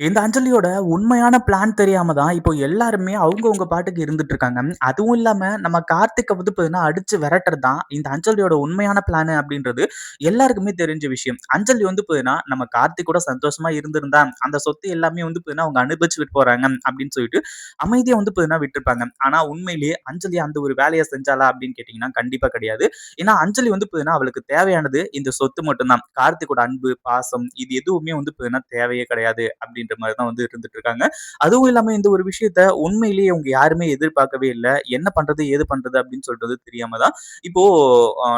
இந்த அஞ்சலியோட உண்மையான பிளான் தெரியாம தான் இப்போ எல்லாருமே அவங்கவுங்க பாட்டுக்கு இருந்துட்டு இருக்காங்க. அதுவும் இல்லாம நம்ம கார்த்திக்க வந்து பார்த்தீங்கன்னா, அடிச்சு விரட்டுறது தான் இந்த அஞ்சலியோட உண்மையான பிளான் அப்படின்றது எல்லாருக்குமே தெரிஞ்ச விஷயம். அஞ்சலி வந்து பார்த்தீங்கன்னா, நம்ம கார்த்திக் கூட சந்தோஷமா இருந்திருந்தா, அந்த சொத்து எல்லாமே வந்து பார்த்தீங்கன்னா, அவங்க அனுபவிச்சுட்டு போறாங்க அப்படின்னு சொல்லிட்டு அமைதியா வந்து பார்த்தீங்கன்னா விட்டுருப்பாங்க. ஆனா உண்மையிலேயே அஞ்சலி அந்த ஒரு வேலையை செஞ்சாலா அப்படின்னு கேட்டீங்கன்னா, கண்டிப்பா கிடையாது. ஏன்னா அஞ்சலி வந்து பார்த்தீங்கன்னா, அவளுக்கு தேவையானது இந்த சொத்து மட்டும்தான் கார்த்திகோட கார்த்திக்கோட அன்பு, பாசம் இது எதுவுமே வந்து பார்த்தீங்கன்னா தேவையே கிடையாது அப்படின்னு அப்படின்ற மாதிரி தான் வந்து இருந்துட்டு இருக்காங்க அதுவும் இல்லாம இந்த ஒரு விஷயத்த உண்மையிலேயே அவங்க யாருமே எதிர்பார்க்கவே இல்லை. என்ன பண்றது ஏது பண்றது அப்படின்னு சொல்றது தெரியாம தான் இப்போ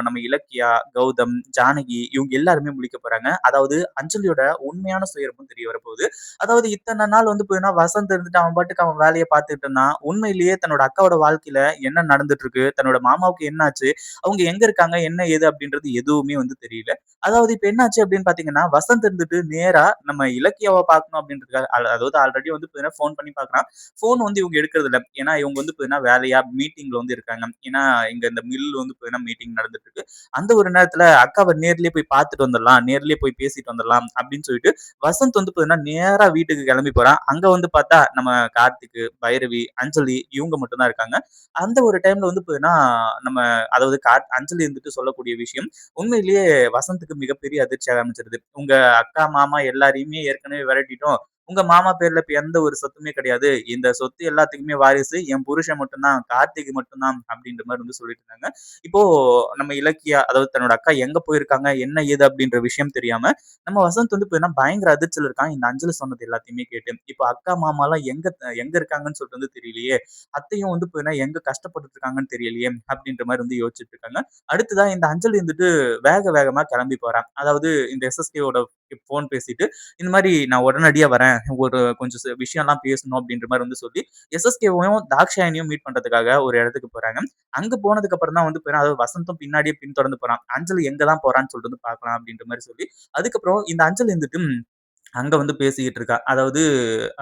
நம்ம இலக்கியா கௌதம் ஜானகி இவங்க எல்லாருமே முடிக்க போறாங்க. அதாவது அஞ்சலியோட உண்மையான சுயரப்பும் தெரிய வரப்போகுது. அதாவது இத்தனை நாள் வந்து போயின்னா வசந்த் இருந்துட்டு அவன் பாட்டுக்கு அவன் வேலையை பார்த்துட்டு இருந்தான். உண்மையிலேயே தன்னோட அக்காவோட வாழ்க்கையில என்ன நடந்துட்டு இருக்கு தன்னோட மாமாவுக்கு என்னாச்சு? அவங்க எங்க இருக்காங்க? என்ன ஏது? அப்படின்றது எதுவுமே வந்து தெரியல. அதாவது இப்ப என்னாச்சு அப்படின்னு பாத்தீங்கன்னா வசந்த் இருந்துட்டு நேரா நம்ம இலக்கியாவை பார்க்கணும் அப்படின்னு இருக்காரு. அதாவது ஆல்ரெடி வந்து பார்த்தீங்கன்னா ஃபோன் பண்ணி பார்க்குறான் ஃபோன் வந்து இவங்க எடுக்கிறது இல்லை ஏன்னா இவங்க வந்து பார்த்தீங்கன்னா வேலையா மீட்டிங்ல வந்து இருக்காங்க. ஏன்னா இங்க இந்த மில் வந்து பார்த்தீங்கன்னா மீட்டிங் நடந்துட்டு இருக்கு அந்த ஒரு நேரத்துல அக்காவை நேர்லயே போய் பார்த்துட்டு வந்துடலாம். நேர்லயே போய் பேசிட்டு வந்துடலாம் அப்படின்னு சொல்லிட்டு வசந்த் வந்து பார்த்தீங்கன்னா நேரா வீட்டுக்கு கிளம்பி போறான். அங்க வந்து பார்த்தா நம்ம கார்த்திக் பைரவி அஞ்சலி இவங்க மட்டும்தான் இருக்காங்க. அந்த ஒரு டைம்ல வந்து பார்த்தீங்கன்னா நம்ம அதாவது அஞ்சலி இருந்துட்டு சொல்லக்கூடிய விஷயம் உண்மையிலேயே வசந்துக்கு மிகப்பெரிய அதிர்ச்சி ஆரம்பிச்சிருது உங்க அக்கா மாமா எல்லாரையுமே ஏற்கனவே விரட்டிட்டோம். உங்க மாமா பேர்ல இப்ப எந்த ஒரு சொத்துமே கிடையாது. இந்த சொத்து எல்லாத்துக்குமே வாரிசு. என் புருஷன் மட்டும்தான் கார்த்திக் மட்டும்தான் அப்படின்ற மாதிரி வந்து சொல்லிட்டு இருந்தாங்க. இப்போ நம்ம இலக்கியா அதாவது தன்னோட அக்கா எங்க போயிருக்காங்க என்ன ஏது அப்படின்ற விஷயம் தெரியாம நம்ம வசந்த் வந்து இப்போ பயங்கர அதிர்ச்சல் இருக்கான். இந்த அஞ்சலி சொன்னது எல்லாத்தையுமே கேட்டு இப்போ அக்கா மாமா எல்லாம் எங்க எங்க இருக்காங்கன்னு சொல்லிட்டு வந்து தெரியலையே. அத்தையும் வந்து இப்போ எங்க கஷ்டப்பட்டு இருக்காங்கன்னு தெரியலையே அப்படின்ற மாதிரி வந்து யோசிச்சுட்டு இருக்காங்க. அடுத்ததான் இந்த அஞ்சலி வந்துட்டு வேக வேகமா கிளம்பி போறான். அதாவது இந்த எஸ்எஸ்கேவோட ஃபோன் பேசிட்டு இந்த மாதிரி நான் உடனடியாக வரேன் ஒரு கொஞ்சம் விஷயம்லாம் பேசணும் அப்படின்ற மாதிரி வந்து சொல்லி எஸ்எஸ்கேவையும் தாக்ஷாயனையும் மீட் பண்ணுறதுக்காக ஒரு இடத்துக்கு போகிறாங்க அங்கே போனதுக்கு அப்புறம் தான் வந்து அதாவது வசந்தம் பின்னாடியே பின்தொடர்ந்து போகிறான் அஞ்சலி எங்கே தான் போகிறான்னு சொல்லிட்டு வந்து பார்க்கலாம் அப்படின்ற மாதிரி சொல்லி அதுக்கப்புறம் இந்த அஞ்சல் இருந்துட்டு அங்க வந்து பேசிக்கிட்டு இருக்கா. அதாவது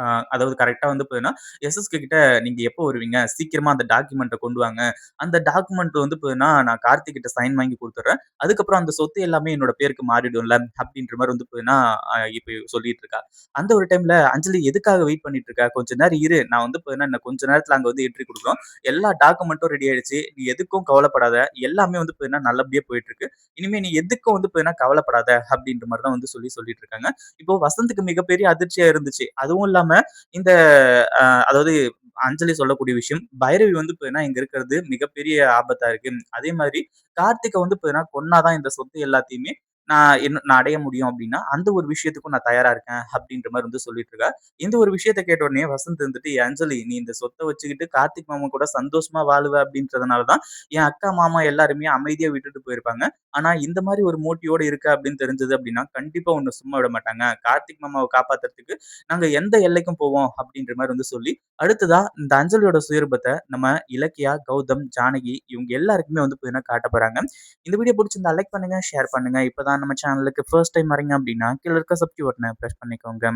அ அதாவது கரெக்ட்டா வந்து பார்த்தீங்கன்னா, எஸ்எஸ்கே கிட்ட நீங்க எப்போ வருவீங்க? சீக்கிரமா அந்த டாக்குமெண்ட்ட கொண்டு வாங்க. அந்த டாக்குமெண்ட் வந்து பார்த்தீங்கன்னா, நான் கார்த்திக் கிட்ட சைன் வாங்கி குடுத்துடுறேன். அதுக்கப்புறம் அந்த சொத்து எல்லாமே என்னோட பேருக்கு மாறிடும்ல, அப்படின்ற மாரி வந்து பார்த்தீங்கன்னா, அ இப்ப சொல்லிட்டு இருக்கா. அந்த ஒரு டைம்ல அஞ்சலி எதுக்காக வெயிட் பண்ணிட்டு இருக்க? கொஞ்ச நேரம் இரு. நான் வந்து பார்த்தீங்கன்னா, இன்னும் கொஞ்ச நேரத்துல அங்க வந்து என்ட்ரி குடுக்குறோம். எல்லா டாக்குமெண்ட்டும் ரெடி ஆயிடுச்சு. நீ எதுக்கும் கவலைப்படாத. எல்லாமே வந்து பார்த்தீங்கன்னா, நல்லபடியா போயிட்டு இருக்கு. இனிமே நீ எதுக்கும் வந்து பார்த்தீங்கன்னா, கவலைப்படாத அப்படின்ற மாரி தான் வந்து சொல்லி சொல்லிட்டு இருக்காங்க. இப்போ வசந்துக்கு மிகப்பெரிய அதிர்ச்சியா இருந்துச்சு. அதுவும் இல்லாம இந்த அதாவது அஞ்சலி சொல்லக்கூடிய விஷயம், பைரவி வந்து பார்த்தீங்கன்னா, இங்க இருக்கிறது மிகப்பெரிய ஆபத்தா இருக்கு. அதே மாதிரி கார்த்திகை வந்து பார்த்தீங்கன்னா, கொன்னாதான் இந்த சொத்து எல்லாத்தையுமே நான் என்ன நான் அடைய முடியும் அப்படின்னா, அந்த ஒரு விஷயத்துக்கும் நான் தயாரா இருக்கேன் அப்படின்ற மாதிரி வந்து சொல்லிட்டு இருக்கா. இந்த ஒரு விஷயத்த கேட்ட உடனே வசந்த் இருந்துட்டு, "அஞ்சலி நீ இந்த சொத்தை வச்சுக்கிட்டு கார்த்திக் மாமா கூட சந்தோஷமா வாழுவ அப்படின்றதுனால தான், என் அக்கா, மாமா எல்லாருமே அமைதியா விட்டுட்டு போயிருப்பாங்க. ஆனா இந்த மாதிரி ஒரு மோட்டிவோட இருக்க அப்படின்னு தெரிஞ்சது அப்படின்னா, கண்டிப்பா ஒன்னு சும்மா விட மாட்டாங்க. கார்த்திக் மாமாவை காப்பாத்துறதுக்கு நாங்க எந்த எல்லைக்கும் போவோம் அப்படின்ற மாதிரி வந்து சொல்லி, அடுத்ததா இந்த அஞ்சலியோட சுயரூபத்தை நம்ம இலக்கியா, கௌதம், ஜானகி இவங்க எல்லாருக்குமே வந்து பார்த்தீங்கன்னா காட்ட போறாங்க. இந்த வீடியோ பிடிச்சிருந்தா லைக் பண்ணுங்க, ஷேர் பண்ணுங்க. இப்பதான் நம்ம சேனலுக்கு ஃபர்ஸ்ட் டைம் வரீங்க அப்படின்னா, கீழே இருக்க சப்ஸ்கிரைப் பட்டனை ப்ரெஸ் பண்ணிக்கோங்க.